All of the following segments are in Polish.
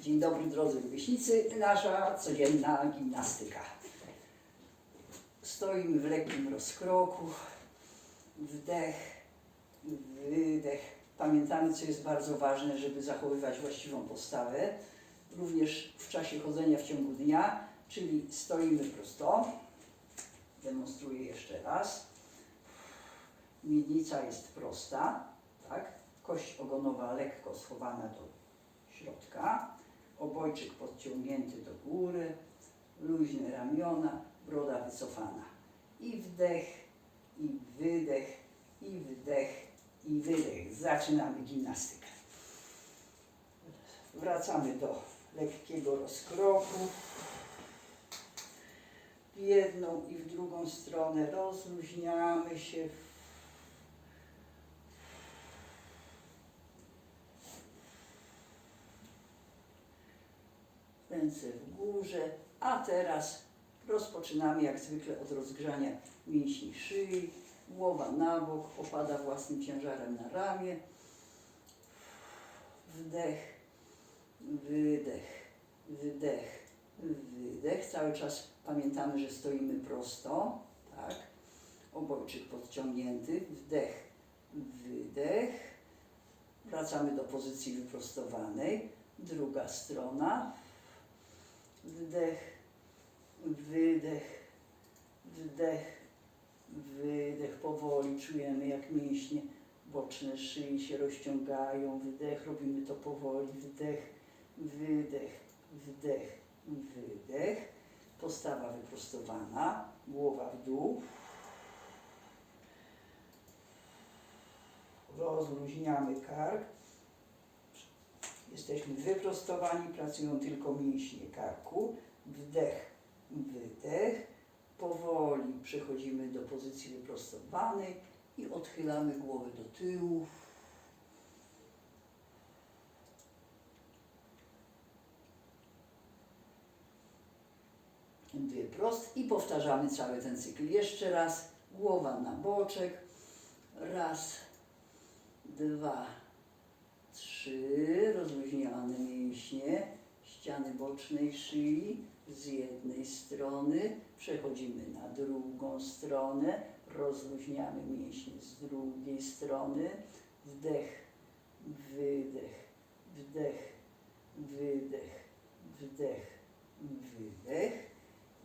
Dzień dobry drodzy rówieśnicy, nasza codzienna gimnastyka. Stoimy w lekkim rozkroku, wdech, wydech. Pamiętamy, co jest bardzo ważne, żeby zachowywać właściwą postawę, również w czasie chodzenia w ciągu dnia, czyli stoimy prosto. Demonstruję jeszcze raz. Miednica jest prosta, tak? Kość ogonowa lekko schowana do środka, obojczyk podciągnięty do góry, luźne ramiona, broda wycofana. I wdech, i wydech, i wdech, i wydech. Zaczynamy gimnastykę. Wracamy do lekkiego rozkroku. W jedną i w drugą stronę rozluźniamy się. Ręce w górze, a teraz rozpoczynamy jak zwykle od rozgrzania mięśni szyi. Głowa na bok, opada własnym ciężarem na ramię. Wdech, wydech, wdech, wydech. Cały czas pamiętamy, że stoimy prosto, tak? Obojczyk podciągnięty, wdech, wydech. Wracamy do pozycji wyprostowanej. Druga strona. Wdech, wydech, wdech, wydech. Powoli czujemy, jak mięśnie boczne szyi się rozciągają. Wdech, robimy to powoli. Wdech, wydech, wdech, wydech. Postawa wyprostowana, głowa w dół. Rozluźniamy kark. Jesteśmy wyprostowani, pracują tylko mięśnie karku. Wdech, wydech. Powoli przechodzimy do pozycji wyprostowanej i odchylamy głowę do tyłu. Wyprost i powtarzamy cały ten cykl. Jeszcze raz, głowa na boczek. Raz, dwa, trzy, rozluźniane mięśnie, ściany bocznej szyi. Z jednej strony, przechodzimy na drugą stronę, rozluźniamy mięśnie z drugiej strony, wdech, wydech, wdech, wydech, wdech, wydech,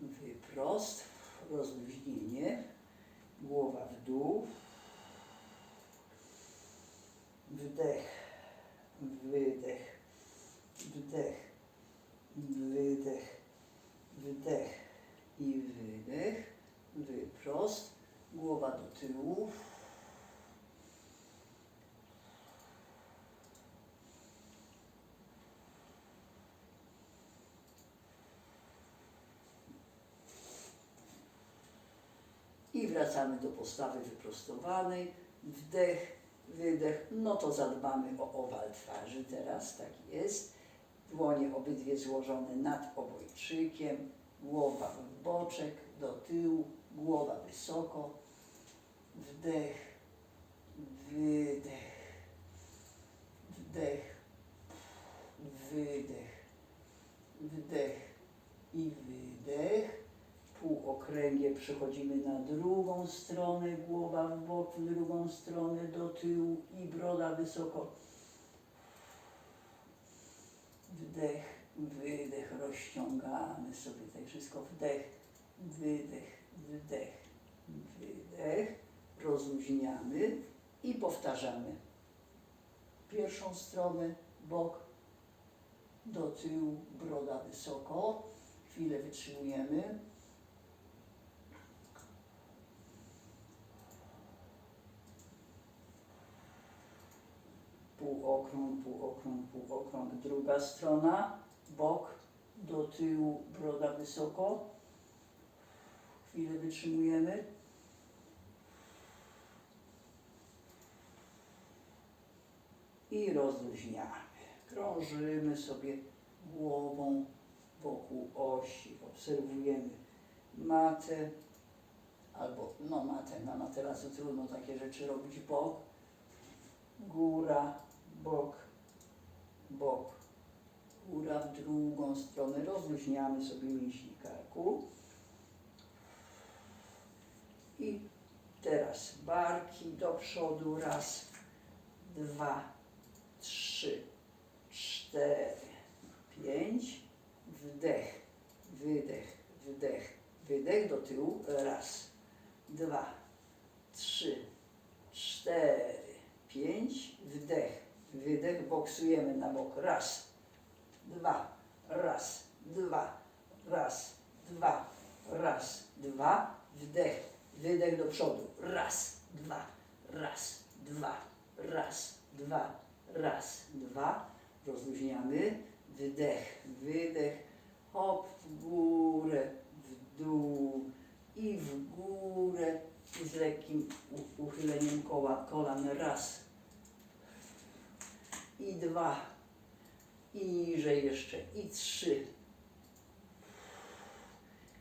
wyprost, rozluźnienie, głowa w dół, wdech, wydech, wdech, wydech, wdech. I wydech, wyprost, głowa do tyłu. I wracamy do postawy wyprostowanej. Wdech, wydech. No to zadbamy o owal twarzy teraz, tak jest. Dłonie obydwie złożone nad obojczykiem. Głowa w boczek, do tyłu, głowa wysoko. Wdech, wydech, wdech, wydech, wdech i wydech półokręgie przechodzimy na drugą stronę, głowa w bok, w drugą stronę do tyłu i broda wysoko. Wdech, wydech, rozciągamy sobie tutaj wszystko. Wdech, wydech, wdech, wydech. Rozluźniamy i powtarzamy. Pierwszą stronę, bok, do tyłu, broda wysoko. Chwilę wytrzymujemy. Półokrąg, półokrąg, półokrąg, druga strona, bok, do tyłu, broda wysoko. Chwilę wytrzymujemy. I rozluźniamy. Krążymy sobie głową wokół osi. Obserwujemy matę, albo no matę, na materacu trudno takie rzeczy robić, bok, góra, bok, bok, Uwaga, w drugą stronę. Rozluźniamy sobie mięśnie karku. I teraz barki do przodu. Raz, dwa, trzy, cztery, pięć. Wdech, wydech, wdech, wydech do tyłu. Raz, dwa, trzy, cztery. Boksujemy na bok. Raz, dwa, raz, dwa, raz, dwa, raz, dwa. Wdech, wydech do przodu. Raz, dwa, raz, dwa, raz, dwa, raz, dwa. Rozluźniamy. Wdech, wydech. Hop, w górę, w dół i w górę. I z lekkim uchyleniem koła, kolan. Raz. I dwa. I niżej jeszcze. I trzy.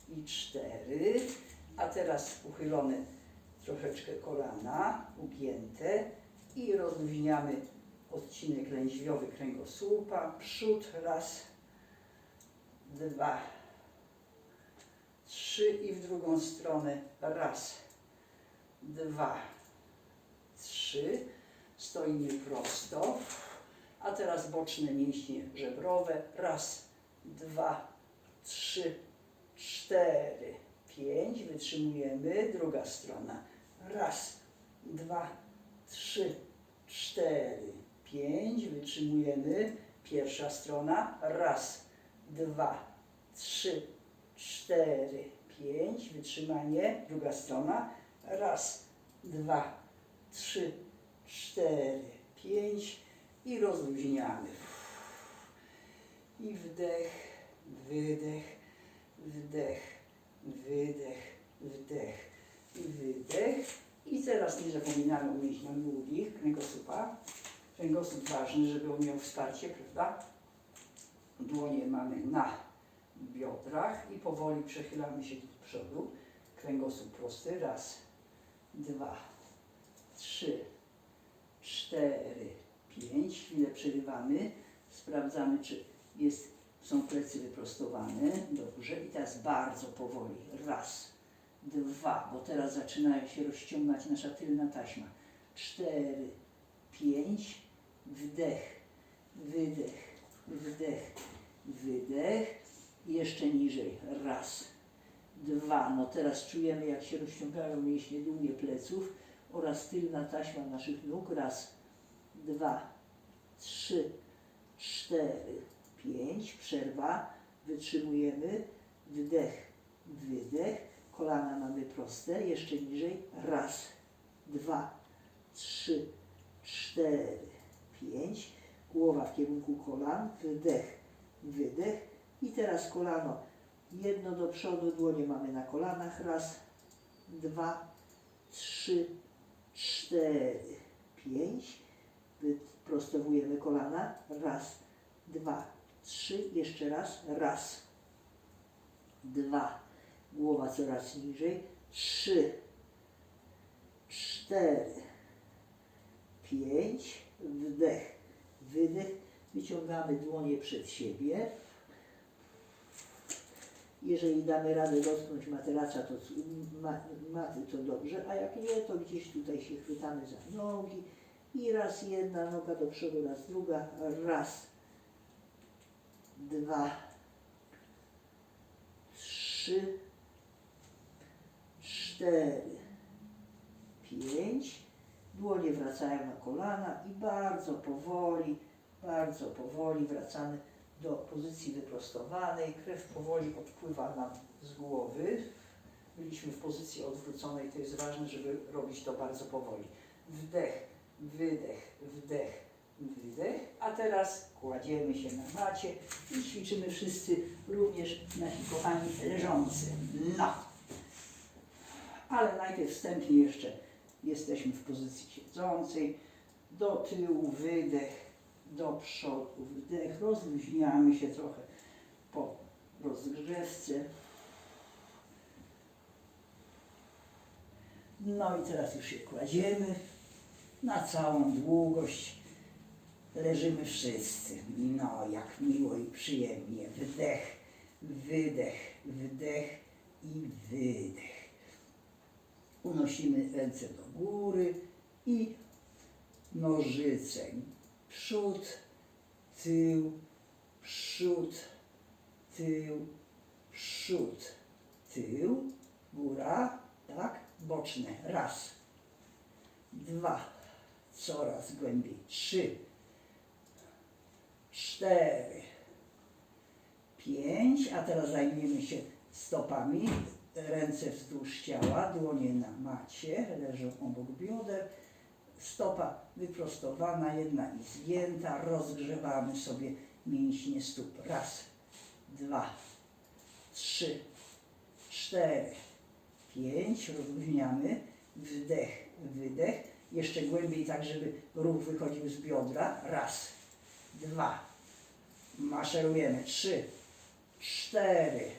I cztery. A teraz uchylone troszeczkę kolana, ugięte. I rozluźniamy odcinek lędźwiowy kręgosłupa. Przód. Raz. Dwa. Trzy. I w drugą stronę. Raz. Dwa. Trzy. Stoimy prosto. A teraz boczne mięśnie żebrowe. Raz, dwa, trzy, cztery, pięć. Wytrzymujemy. Druga strona. Raz, dwa, trzy, cztery, pięć. Wytrzymujemy. Pierwsza strona. Raz, dwa, trzy, cztery, pięć. Wytrzymanie. Druga strona. Raz, dwa, trzy, cztery, pięć i rozluźniamy. I wdech, wydech, wdech, wydech, wdech wydech. I teraz nie zapominamy o mięśniach długich kręgosłupa. Kręgosłup ważny, żeby on miał wsparcie, prawda? Dłonie mamy na biodrach i powoli przechylamy się do przodu. Kręgosłup prosty. Raz, dwa, trzy, cztery, pięć. Chwilę przerywamy. Sprawdzamy, czy jest, są plecy wyprostowane. Dobrze. I teraz bardzo powoli. Raz, dwa, bo teraz zaczyna się rozciągać nasza tylna taśma. Cztery, pięć. Wdech, wydech, wdech, wydech. I jeszcze niżej. Raz, dwa. No teraz czujemy, jak się rozciągają mięśnie długie pleców oraz tylna taśma naszych nóg. Raz, dwa, trzy, cztery, pięć. Przerwa. Wytrzymujemy. Wdech, wydech. Kolana mamy proste. Jeszcze niżej. Raz, dwa, trzy, cztery, pięć. Głowa w kierunku kolan. Wdech, wydech. I teraz kolano jedno do przodu. Dłonie mamy na kolanach. Raz, dwa, trzy, cztery, pięć. Wyprostowujemy kolana. Raz, dwa, trzy. Jeszcze raz. Raz, dwa. Głowa coraz niżej. Trzy, cztery, pięć. Wdech, wydech. Wyciągamy dłonie przed siebie. Jeżeli damy radę dotknąć materaca, to maty, to dobrze, a jak nie, to gdzieś tutaj się chwytamy za nogi i raz jedna noga do przodu, raz druga, raz, dwa, trzy, cztery, pięć. Dłonie wracają na kolana i bardzo powoli, bardzo powoli wracamy do pozycji wyprostowanej. Krew powoli odpływa nam z głowy. Byliśmy w pozycji odwróconej, to jest ważne, żeby robić to bardzo powoli. Wdech, wydech, wdech, wydech. A teraz kładziemy się na macie i ćwiczymy wszyscy, również nasi kochani leżący. No! Ale najpierw wstępnie jeszcze jesteśmy w pozycji siedzącej. Do tyłu wydech, do przodu wdech. Rozluźniamy się trochę po rozgrzewce. No i teraz już się kładziemy na całą długość leżymy wszyscy. No, jak miło i przyjemnie. Wdech, wydech, wdech i wydech. Unosimy ręce do góry i nożycem przód, tył, przód, tył, przód, tył, góra, tak, boczne. Raz, dwa, coraz głębiej. Trzy, cztery, pięć, a teraz zajmiemy się stopami. Ręce wzdłuż ciała, dłonie na macie, leżą obok bioder. Stopa wyprostowana, jedna i zgięta. Rozgrzewamy sobie mięśnie stóp. Raz, dwa, trzy, cztery, pięć. Rozluźniamy. Wdech, wydech. Jeszcze głębiej, tak żeby ruch wychodził z biodra. Raz, dwa. Maszerujemy. Trzy, cztery,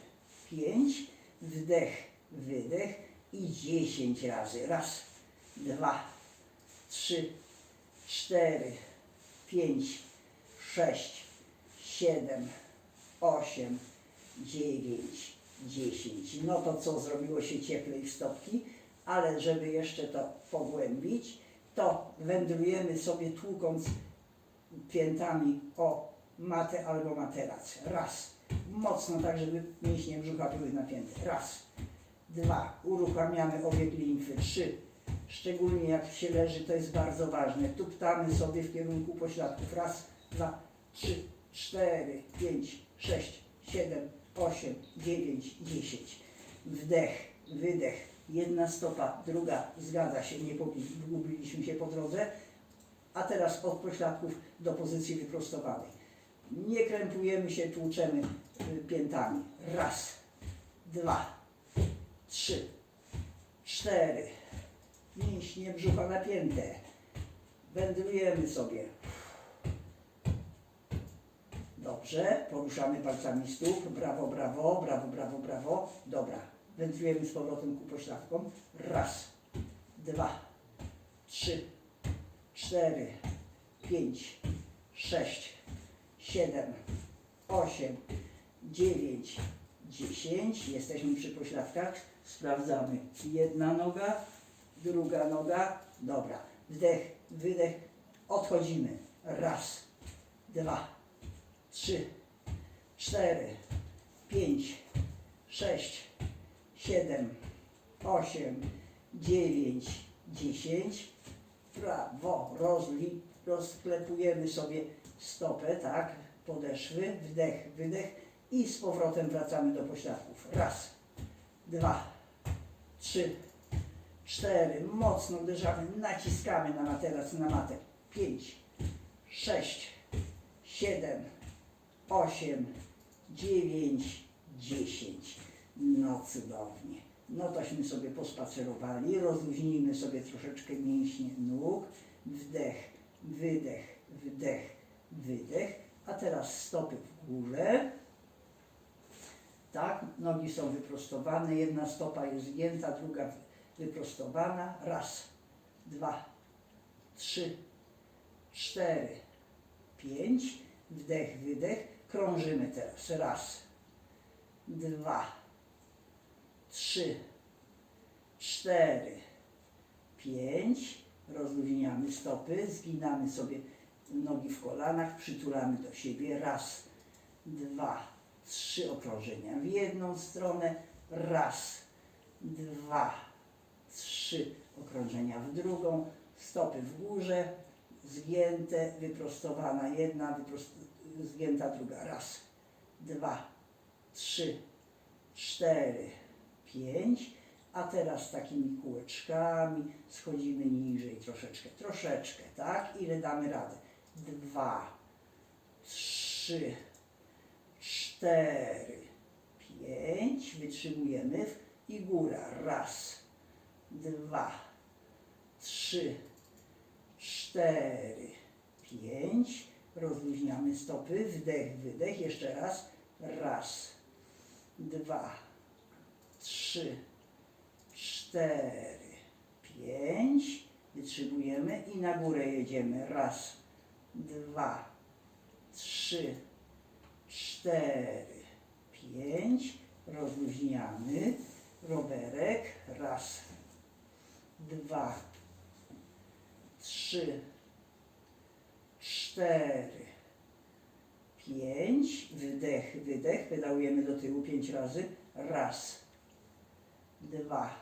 pięć. Wdech, wydech. I dziesięć razy. Raz, dwa, trzy, cztery, pięć, sześć, siedem, osiem, dziewięć, dziesięć. No to co, zrobiło się cieplej w stopki, ale żeby jeszcze to pogłębić, to wędrujemy sobie tłukąc piętami o matę albo materac. Raz. Mocno tak, żeby mięśnie brzucha były napięte. Raz. Dwa. Uruchamiamy obieg limfy. Trzy. Szczególnie jak się leży, to jest bardzo ważne. Tuptamy sobie w kierunku pośladków. Raz, dwa, trzy, cztery, pięć, sześć, siedem, osiem, dziewięć, dziesięć. Wdech, wydech. Jedna stopa, druga zgadza się, nie pogubiliśmy się po drodze. A teraz od pośladków do pozycji wyprostowanej. Nie krępujemy się, tłuczemy y, piętami. Raz, dwa, trzy, cztery, mięśnie brzucha napięte. Wędrujemy sobie. Dobrze, poruszamy palcami stóp. Brawo, brawo, brawo, brawo, brawo. Dobra, wędrujemy z powrotem ku pośladkom. Raz, dwa, trzy, cztery, pięć, sześć, siedem, osiem, dziewięć, dziesięć. Jesteśmy przy pośladkach. Sprawdzamy. Jedna noga, druga noga. Dobra. Wdech, wydech. Odchodzimy. Raz, dwa, trzy, cztery, pięć, sześć, siedem, osiem, dziewięć, dziesięć. Prawo. Rozli, rozklepujemy sobie stopę, tak? Podeszwy. Wdech, wydech. I z powrotem wracamy do pośladków. Raz, dwa, trzy, cztery, mocno uderzamy, naciskamy na materac, na matę. Pięć, sześć, siedem, osiem, dziewięć, dziesięć. No cudownie. No tośmy sobie pospacerowali, rozluźnijmy sobie troszeczkę mięśnie nóg. Wdech, wydech, wdech, wydech. A teraz stopy w górze. Tak, nogi są wyprostowane, jedna stopa jest zgięta, druga wyprostowana. Raz, dwa, trzy, cztery, pięć. Wdech, wydech. Krążymy teraz. Raz, dwa, trzy, cztery, pięć. Rozluźniamy stopy, zginamy sobie nogi w kolanach, przytulamy do siebie. Raz, dwa, trzy okrążenia w jedną stronę. Raz, dwa, trzy okrążenia w drugą, stopy w górze, zgięte, wyprostowana jedna, wyprost, zgięta druga. Raz, dwa, trzy, cztery, pięć. A teraz takimi kółeczkami schodzimy niżej troszeczkę, troszeczkę, tak? Ile damy radę? Dwa, trzy, cztery, pięć. Wytrzymujemy i góra. Raz, dwa, trzy, cztery, pięć. Rozluźniamy stopy. Wdech, wydech. Jeszcze raz. Raz, dwa, trzy, cztery, pięć. Wytrzymujemy i na górę jedziemy. Raz, dwa, trzy, cztery, pięć. Rozluźniamy. Rowerek. Raz, dwa, trzy, cztery, pięć. Wydech, wydech. Wydałujemy do tyłu pięć razy. Raz, dwa,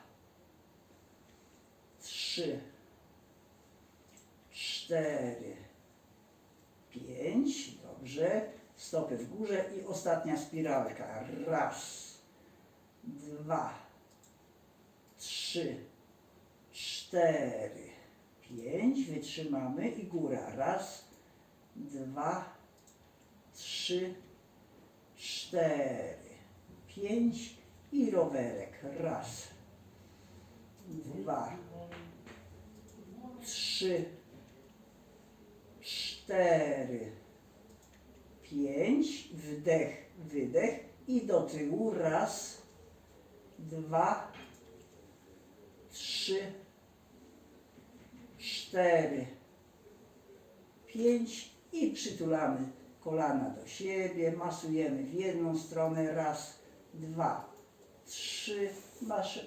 trzy, cztery, pięć. Dobrze. Stopy w górze i ostatnia spiralka. Raz, dwa, trzy, cztery, pięć. Wytrzymamy i góra. Raz, dwa, trzy, cztery, pięć i rowerek. Raz, dwa, trzy, cztery, pięć, wdech, wydech. I do tyłu. Raz, dwa, trzy, cztery, pięć. I przytulamy kolana do siebie, masujemy w jedną stronę, raz, dwa, trzy, masz,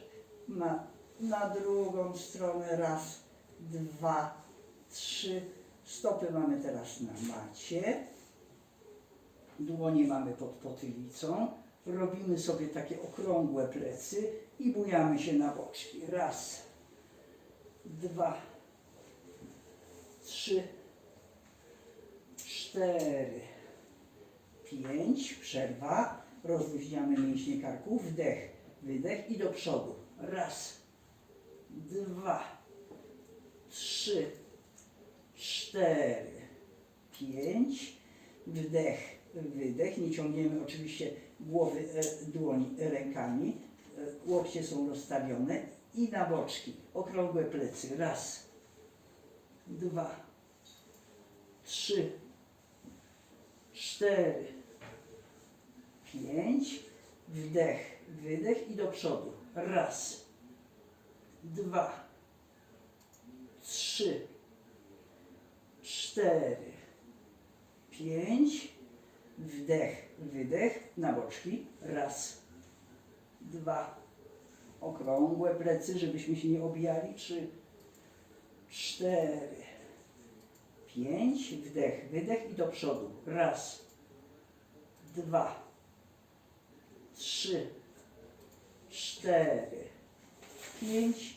ma, na drugą stronę, raz, dwa, trzy, stopy mamy teraz na macie, dłonie mamy pod potylicą, robimy sobie takie okrągłe plecy i bujamy się na boczki, raz, dwa, trzy, cztery, pięć, przerwa, rozluźniamy mięśnie karku, wdech, wydech i do przodu. Raz, dwa, trzy, cztery, pięć, wdech, wydech, nie ciągniemy oczywiście głowy, e, dłoni rękami, e, łokcie są rozstawione i na boczki, okrągłe plecy, raz, dwa, trzy, cztery, pięć, wdech, wydech i do przodu. Raz, dwa, trzy, cztery, pięć, wdech, wydech na boczki. Raz, dwa, okrągłe plecy, żebyśmy się nie obijali. Trzy, cztery, pięć, wdech, wydech i do przodu. Raz, dwa, trzy, cztery, pięć.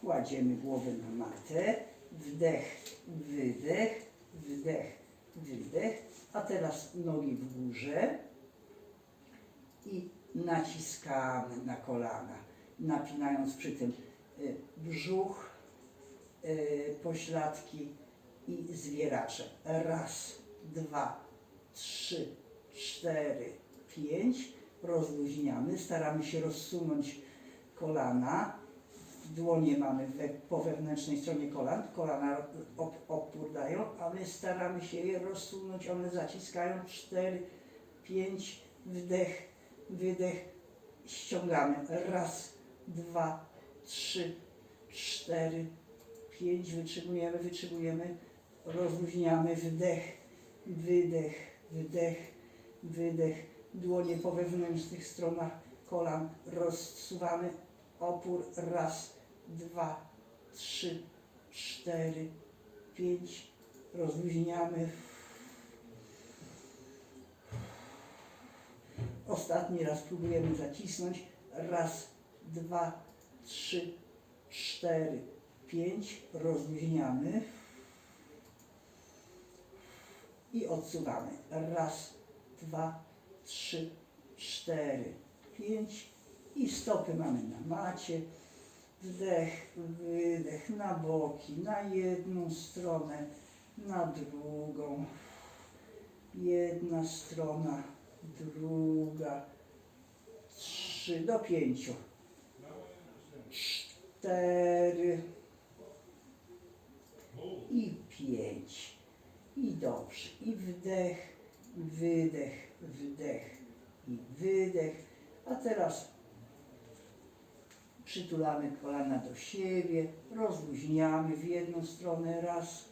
Kładziemy głowę na matę. Wdech, wydech, wdech, wydech. A teraz nogi w górze i naciskamy na kolana, napinając przy tym y, brzuch, y, pośladki i zwieracze. Raz, dwa, trzy, cztery, pięć. Rozluźniamy, staramy się rozsunąć kolana. Dłonie mamy we, po wewnętrznej stronie kolan, kolana op, opór dają, a my staramy się je rozsunąć, one zaciskają. Cztery, pięć, wdech, wydech, ściągamy. Raz, dwa, trzy, cztery, pięć, wytrzymujemy, wytrzymujemy, rozluźniamy, wdech, wydech, wdech, wydech, dłonie po wewnętrznych stronach kolan rozsuwamy, opór, raz, dwa, trzy, cztery, pięć, rozluźniamy. Ostatni raz próbujemy zacisnąć, raz, dwa, trzy, cztery, pięć, rozluźniamy. I odsuwamy. Raz, dwa, trzy, cztery, pięć i stopy mamy na macie. Wdech, wydech na boki, na jedną stronę, na drugą. Jedna strona, druga, trzy do pięciu. Cztery i pięć. I dobrze. I wdech, wydech, wdech i wydech. A teraz przytulamy kolana do siebie, rozluźniamy w jedną stronę. Raz,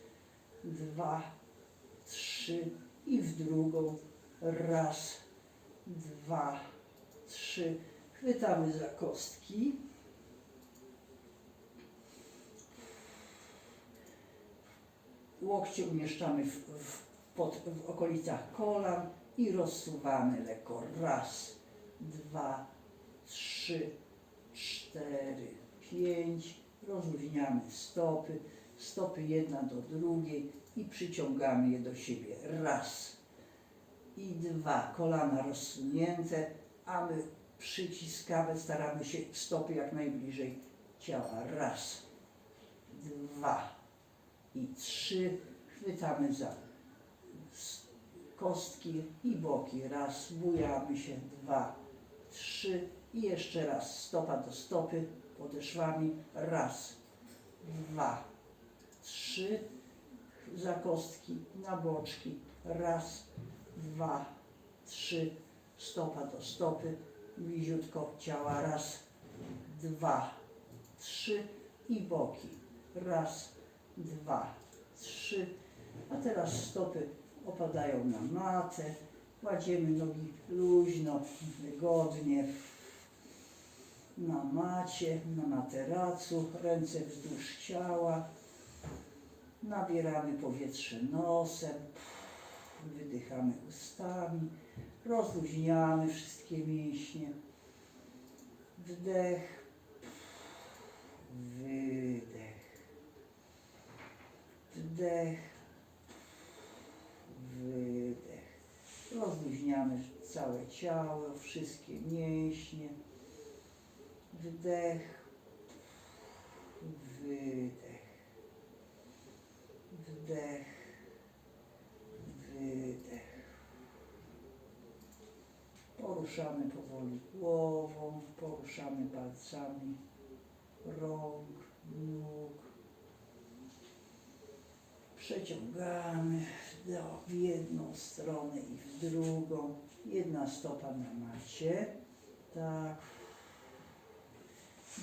dwa, trzy i w drugą. Raz, dwa, trzy. Chwytamy za kostki. Łokcie umieszczamy w, w, pod, w okolicach kolan i rozsuwamy lekko. Raz, dwa, trzy, cztery, pięć. Rozluźniamy stopy, stopy jedna do drugiej i przyciągamy je do siebie. Raz i dwa. Kolana rozsunięte, a my przyciskamy, staramy się stopy jak najbliżej ciała. Raz, dwa i trzy. Chwytamy za kostki i boki. Raz, bujamy się. Dwa, trzy i jeszcze raz. Stopa do stopy podeszwami. Raz, dwa, trzy. Za kostki na boczki. Raz, dwa, trzy. Stopa do stopy. Bliziutko ciała. Raz, dwa, trzy i boki. Raz, dwa, trzy. A teraz stopy opadają na matę. Kładziemy nogi luźno, wygodnie na macie, na materacu, ręce wzdłuż ciała. Nabieramy powietrze nosem, wydychamy ustami, rozluźniamy wszystkie mięśnie. Wdech, wydech, wdech. Rozluźniamy całe ciało, wszystkie mięśnie. Wdech, wydech, wdech, wydech. Poruszamy powoli głową, poruszamy palcami rąk, nóg. Przeciągamy do, w jedną stronę i w drugą. Jedna stopa na macie. Tak.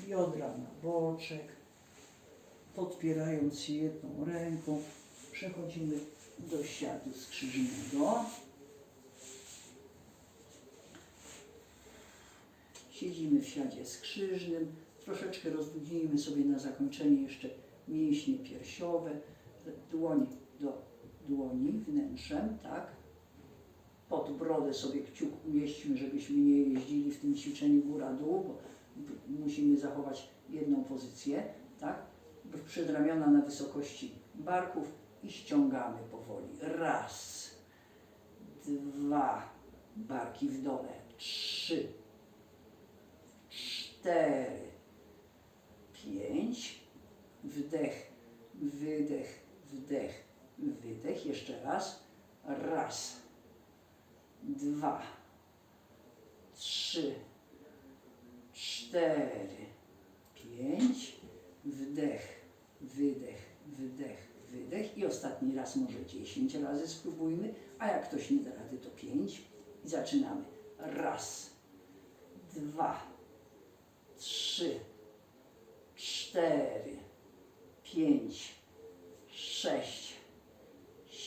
Biodra na boczek. Podpierając się jedną ręką, przechodzimy do siadu skrzyżnego. Siedzimy w siadzie skrzyżnym. Troszeczkę rozluźnijmy sobie na zakończenie jeszcze mięśnie piersiowe. Dłoń do dłoni wnętrzem, tak? Pod brodę sobie kciuk umieśćmy, żebyśmy nie jeździli w tym ćwiczeniu góra-dół, bo musimy zachować jedną pozycję, tak? Przedramiona na wysokości barków i ściągamy powoli. Raz, dwa, barki w dole, trzy, cztery, pięć, wdech, wydech, wdech, wydech, jeszcze raz, raz, dwa, trzy, cztery, pięć, wdech, wydech, wdech, wydech. I ostatni raz może 10 razy spróbujmy, a jak ktoś nie da rady to 5 i zaczynamy. Raz, dwa, trzy, cztery, pięć, sześć,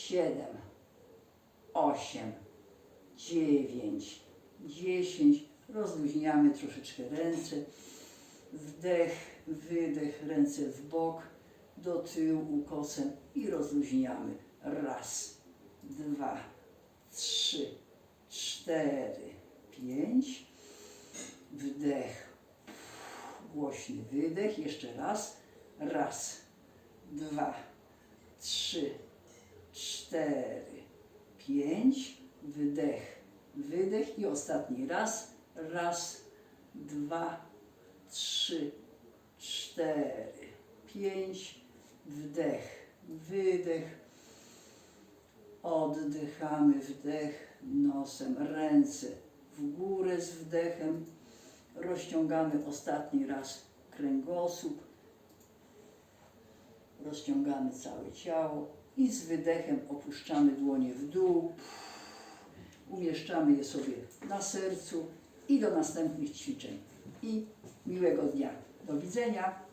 siedem, osiem, dziewięć, dziesięć. Rozluźniamy troszeczkę ręce. Wdech, wydech, ręce w bok, do tyłu ukosem i rozluźniamy. Raz, dwa, trzy, cztery, pięć. Wdech, głośny wydech. Jeszcze raz. Raz, dwa, cztery, pięć. Wdech, wydech i ostatni raz. Raz, dwa, trzy, cztery, pięć. Wdech, wydech. Oddychamy wdech nosem, ręce w górę z wdechem. Rozciągamy ostatni raz kręgosłup. Rozciągamy całe ciało i z wydechem opuszczamy dłonie w dół. Umieszczamy je sobie na sercu i do następnych ćwiczeń. I miłego dnia. Do widzenia.